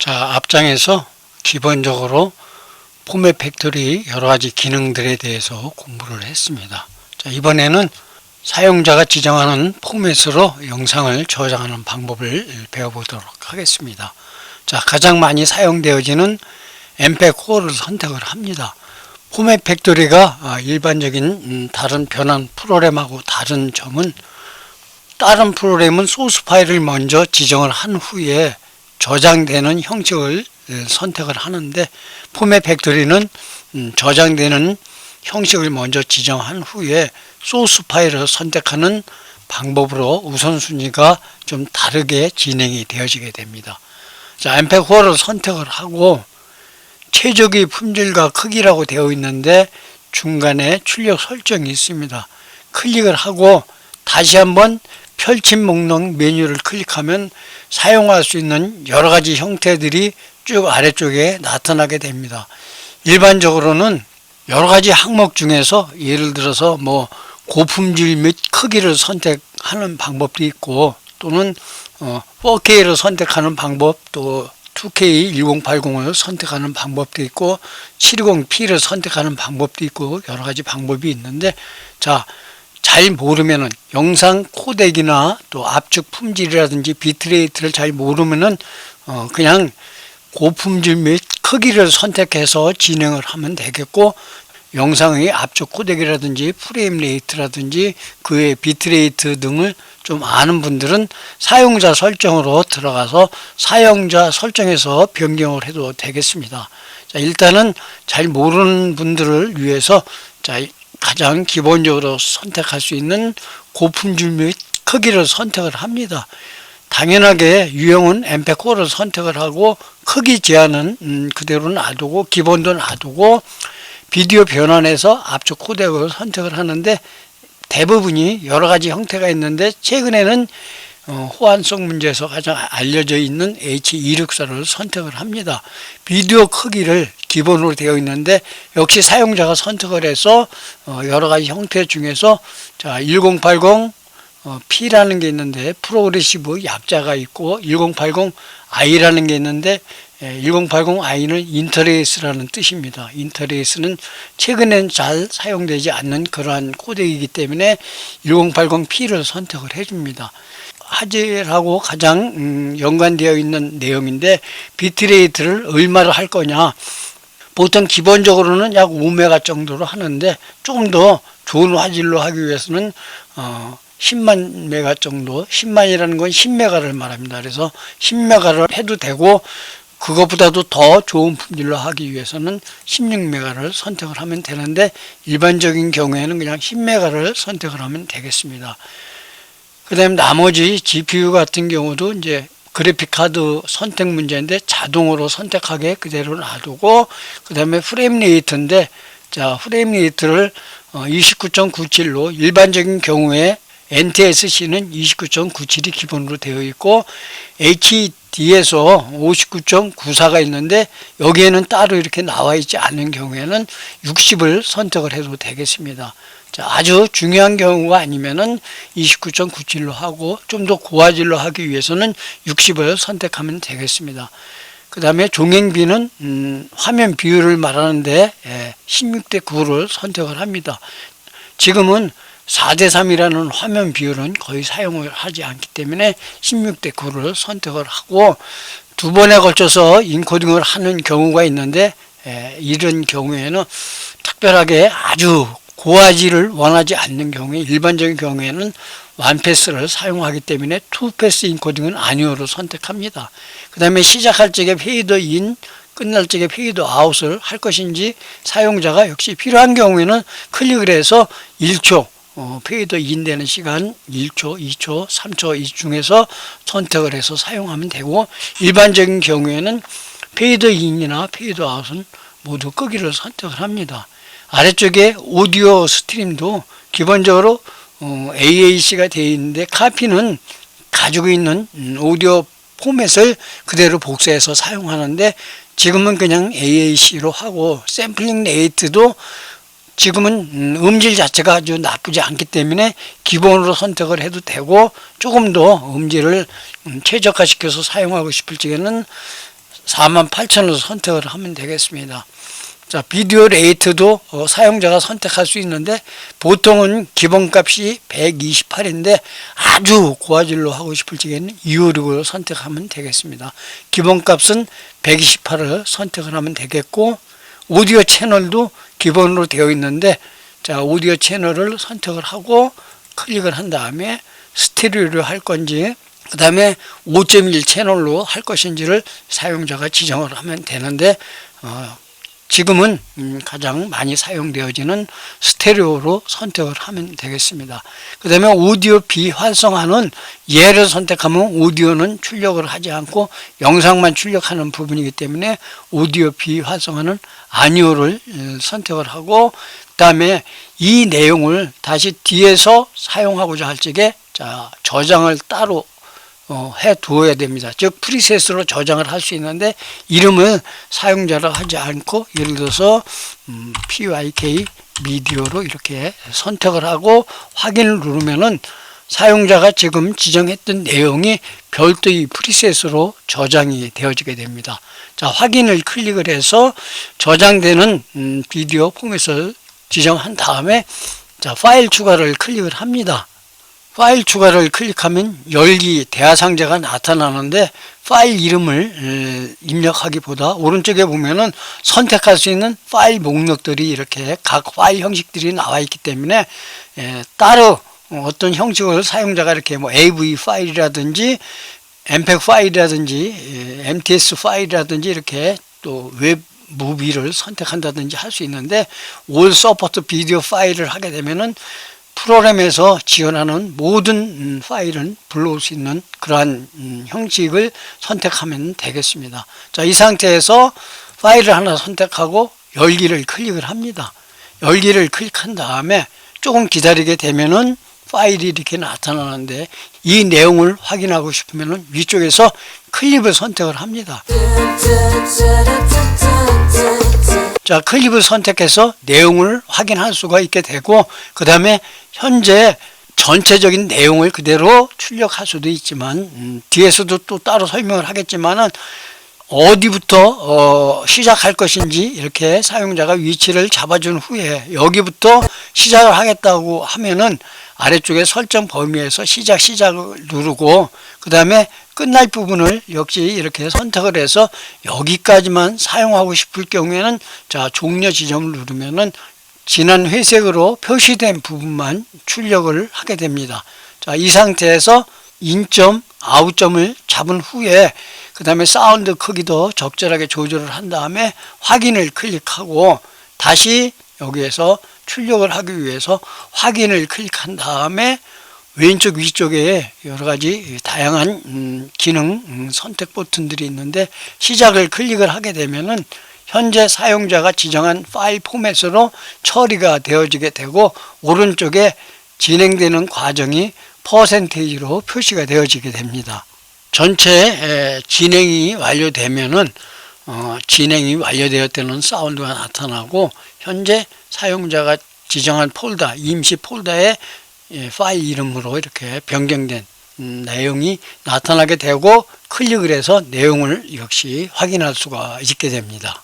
자, 앞장에서 기본적으로 포맷 팩토리 여러 가지 기능들에 대해서 공부를 했습니다. 자, 이번에는 사용자가 지정하는 포맷으로 영상을 저장하는 방법을 배워보도록 하겠습니다. 자, 가장 많이 사용되어지는 엠팩 4를 선택을 합니다. 포맷 팩토리가 아, 일반적인 음, 다른 변환 프로그램하고 다른 점은 다른 프로그램은 소스 파일을 먼저 지정을 한 후에 저장되는 형식을 에, 선택을 하는데 포맷 팩토리는 음, 저장되는 형식을 먼저 지정한 후에 소스 파일을 선택하는 방법으로 우선순위가 좀 다르게 진행이 되어지게 됩니다. 자, 엠팩4를 선택을 하고 최적의 품질과 크기라고 되어 있는데 중간에 출력 설정이 있습니다. 클릭을 하고 다시 한번 펼침 목록 메뉴를 클릭하면 사용할 수 있는 여러 가지 형태들이 쭉 아래쪽에 나타나게 됩니다. 일반적으로는 여러 가지 항목 중에서 예를 들어서 뭐 고품질 및 크기를 선택하는 방법도 있고 또는 어 4K를 선택하는 방법 또 2K 1080을 선택하는 방법도 있고 720p를 선택하는 방법도 있고 여러 가지 방법이 있는데 자, 잘 모르면은 영상 코덱이나 또 압축 품질이라든지 비트레이트를 잘 모르면은 어 그냥 고품질 및 크기를 선택해서 진행을 하면 되겠고 영상의 압축 코덱이라든지 프레임 레이트라든지 그의 비트레이트 등을 좀 아는 분들은 사용자 설정으로 들어가서 사용자 설정에서 변경을 해도 되겠습니다. 자, 일단은 잘 모르는 분들을 위해서 자, 가장 기본적으로 선택할 수 있는 고품질 및 크기를 선택을 합니다. 당연하게 유형은 엠페코를 선택을 하고 크기 제한은 음, 그대로 놔두고 기본도 놔두고 비디오 변환해서 압축 코덱을 선택을 하는데 대부분이 여러 가지 형태가 있는데 최근에는 어, 호환성 문제에서 가장 알려져 있는 H264를 선택을 합니다. 비디오 크기를 기본으로 되어 있는데 역시 사용자가 선택을 해서 어, 여러 가지 형태 중에서 자 1080 어, P라는 게 있는데 프로그레시브 약자가 있고 1080i라는 게 있는데 1080i는 인터레이스라는 뜻입니다. 인터레이스는 최근엔 잘 사용되지 않는 그러한 코덱이기 때문에 1080p를 선택을 해줍니다. 화질하고 가장 음, 연관되어 있는 내용인데 비트레이트를 얼마로 할 거냐 보통 기본적으로는 약 5메가 정도로 하는데 조금 더 좋은 화질로 하기 위해서는 어 10만 메가 정도, 10만이라는 건 10메가를 말합니다. 그래서 10메가를 해도 되고 그것보다도 더 좋은 품질로 하기 위해서는 16메가를 선택을 하면 되는데 일반적인 경우에는 그냥 10메가를 선택을 하면 되겠습니다. 그 다음에 나머지 GPU 같은 경우도 이제 그래픽 카드 선택 문제인데 자동으로 선택하게 그대로 놔두고 그 다음에 프레임 레이트인데 자 프레임 레이트를 29.97로 일반적인 경우에 NTSC는 29.97이 기본으로 되어 있고 HD에서 59.94가 있는데 여기에는 따로 이렇게 나와 있지 않은 경우에는 60을 선택을 해도 되겠습니다. 자, 아주 중요한 경우가 아니면은 29.97로 하고 좀 더 고화질로 하기 위해서는 60을 선택하면 되겠습니다. 그 다음에 종횡비는 음, 화면 비율을 말하는데 예, 16대 9를 선택을 합니다. 지금은 4대 3이라는 화면 비율은 거의 사용을 하지 않기 때문에 16대 9를 선택을 하고 두 번에 걸쳐서 인코딩을 하는 경우가 있는데 예, 이런 경우에는 특별하게 아주 고화질을 원하지 않는 경우에 일반적인 경우에는 완패스를 사용하기 때문에 투패스 인코딩은 아니오로 선택합니다. 그 다음에 시작할 적에 페이더 인 끝날 적에 페이드 아웃을 할 것인지 사용자가 역시 필요한 경우에는 클릭을 해서 1초 어, 페이드 인 되는 시간 1초, 2초, 3초 이 중에서 선택을 해서 사용하면 되고 일반적인 경우에는 페이드 인이나 페이드 아웃은 모두 끄기를 선택을 합니다. 아래쪽에 오디오 스트림도 기본적으로 어, AAC가 되어 있는데 카피는 가지고 있는 음, 오디오 포맷을 그대로 복사해서 사용하는데 지금은 그냥 AAC로 하고 샘플링 레이트도 지금은 음, 음질 자체가 아주 나쁘지 않기 때문에 기본으로 선택을 해도 되고 조금 더 음질을 음, 최적화시켜서 사용하고 싶을 적에는 48,000원을 선택을 하면 되겠습니다. 자, 비디오 레이트도 어, 사용자가 선택할 수 있는데 보통은 기본값이 128인데 아주 고화질로 하고 싶을 적에는 256을 선택하면 되겠습니다. 기본값은 128을 선택을 하면 되겠고 오디오 채널도 기본으로 되어 있는데 자, 오디오 채널을 선택을 하고 클릭을 한 다음에 스테레오로 할 건지 그 다음에 5.1 채널로 할 것인지를 사용자가 지정을 하면 되는데 어, 지금은 음, 가장 많이 사용되어지는 스테레오로 선택을 하면 되겠습니다. 그 다음에 오디오 비활성화는 얘를 선택하면 오디오는 출력을 하지 않고 영상만 출력하는 부분이기 때문에 오디오 비활성화는 아니오를 어, 선택을 하고 그 다음에 이 내용을 다시 뒤에서 사용하고자 할 적에 자 저장을 따로 어, 해 두어야 됩니다. 즉 프리셋으로 저장을 할 수 있는데 이름은 사용자를 하지 않고 예를 들어서 음, pyk 미디어로 이렇게 선택을 하고 확인을 누르면은 사용자가 지금 지정했던 내용이 별도의 프리셋으로 저장이 되어지게 됩니다. 자 확인을 클릭을 해서 저장되는 음, 비디오 포맷을 지정한 다음에 자 파일 추가를 클릭을 합니다. 파일 추가를 클릭하면 열기 대화 상자가 나타나는데 파일 이름을 입력하기보다 오른쪽에 보면은 선택할 수 있는 파일 목록들이 이렇게 각 파일 형식들이 나와 있기 때문에 따로 어떤 형식을 사용자가 이렇게 뭐 AV 파일이라든지 MPEG 파일이라든지 MTS 파일이라든지 이렇게 또웹 무비를 선택한다든지 할 수 있는데 올 서포트 비디오 파일을 하게 되면은 프로그램에서 지원하는 모든 음, 파일은 불러올 수 있는 그러한 음, 형식을 선택하면 되겠습니다. 자, 이 상태에서 파일을 하나 선택하고 열기를 클릭을 합니다. 열기를 클릭한 다음에 조금 기다리게 되면은 파일이 이렇게 나타나는데 이 내용을 확인하고 싶으면 위쪽에서 클립을 선택을 합니다. 자, 클립을 선택해서 내용을 확인할 수가 있게 되고 그 다음에 현재 전체적인 내용을 그대로 출력할 수도 있지만 음, 뒤에서도 또 따로 설명을 하겠지만은 어디부터 어, 시작할 것인지 이렇게 사용자가 위치를 잡아준 후에 여기부터 시작을 하겠다고 하면은 아래쪽에 설정 범위에서 시작 시작을 누르고 그 다음에 끝날 부분을 역시 이렇게 선택을 해서 여기까지만 사용하고 싶을 경우에는 자 종료 지점을 누르면은 진한 회색으로 표시된 부분만 출력을 하게 됩니다. 자, 이 상태에서 인점, 아웃점을 잡은 후에 그 다음에 사운드 크기도 적절하게 조절을 한 다음에 확인을 클릭하고 다시 여기에서 출력을 하기 위해서 확인을 클릭한 다음에 왼쪽 위쪽에 여러 가지 다양한 음, 기능 음, 선택 버튼들이 있는데 시작을 클릭을 하게 되면은 현재 사용자가 지정한 파일 포맷으로 처리가 되어지게 되고 오른쪽에 진행되는 과정이 퍼센테이지로 표시가 되어지게 됩니다. 전체 진행이 완료되면은 어, 진행이 완료되었다는 사운드가 나타나고 현재 사용자가 지정한 폴더 임시 폴더에 파일 이름으로 이렇게 변경된 음, 내용이 나타나게 되고 클릭을 해서 내용을 역시 확인할 수가 있게 됩니다.